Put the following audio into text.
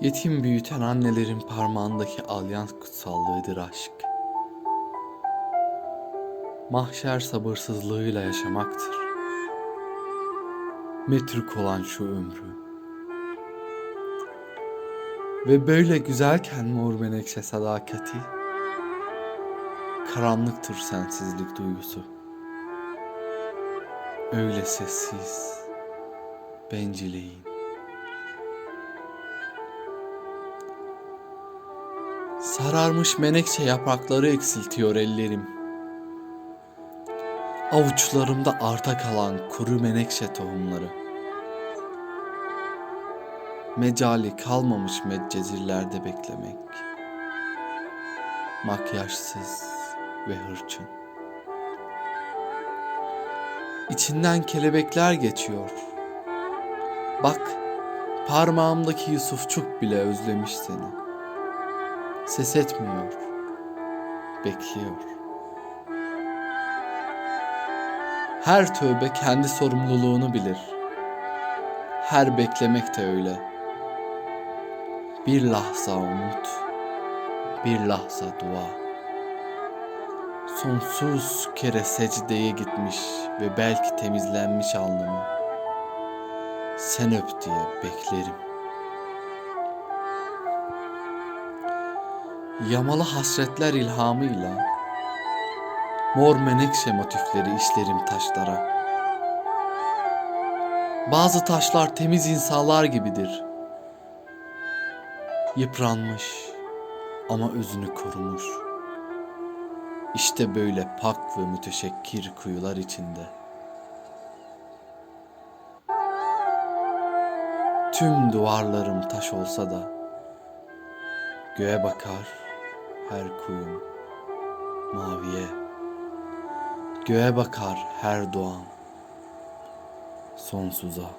Yetim büyüten annelerin parmağındaki alyans kutsallığıdır aşk. Mahşer sabırsızlığıyla yaşamaktır. Metruk olan şu ömrü. Ve böyle güzelken mor menekşe sadakati, karanlıktır sensizlik duygusu. Öyle sessiz, bencilleyin. Sararmış menekşe yaprakları eksiltiyor ellerim. Avuçlarımda arta kalan kuru menekşe tohumları. Mecali kalmamış meccezirlerde beklemek. Makyajsız ve hırçın. İçinden kelebekler geçiyor. Bak, parmağımdaki Yusufçuk bile özlemiş seni. Ses etmiyor. Bekliyor. Her tövbe kendi sorumluluğunu bilir. Her beklemek de öyle. Bir lahza umut, bir lahza dua. Sonsuz kere secdeye gitmiş ve belki temizlenmiş alnımı. Sen öp diye beklerim. Yamalı hasretler ilhamıyla Mor menekşe motifleri işlerim taşlara. Bazı taşlar temiz insanlar gibidir. Yıpranmış ama özünü korumuş. İşte böyle pak ve müteşekkir kuyular içinde. Tüm duvarlarım taş olsa da Göğe bakar her kuyum maviye. Göğe bakar her doğan sonsuza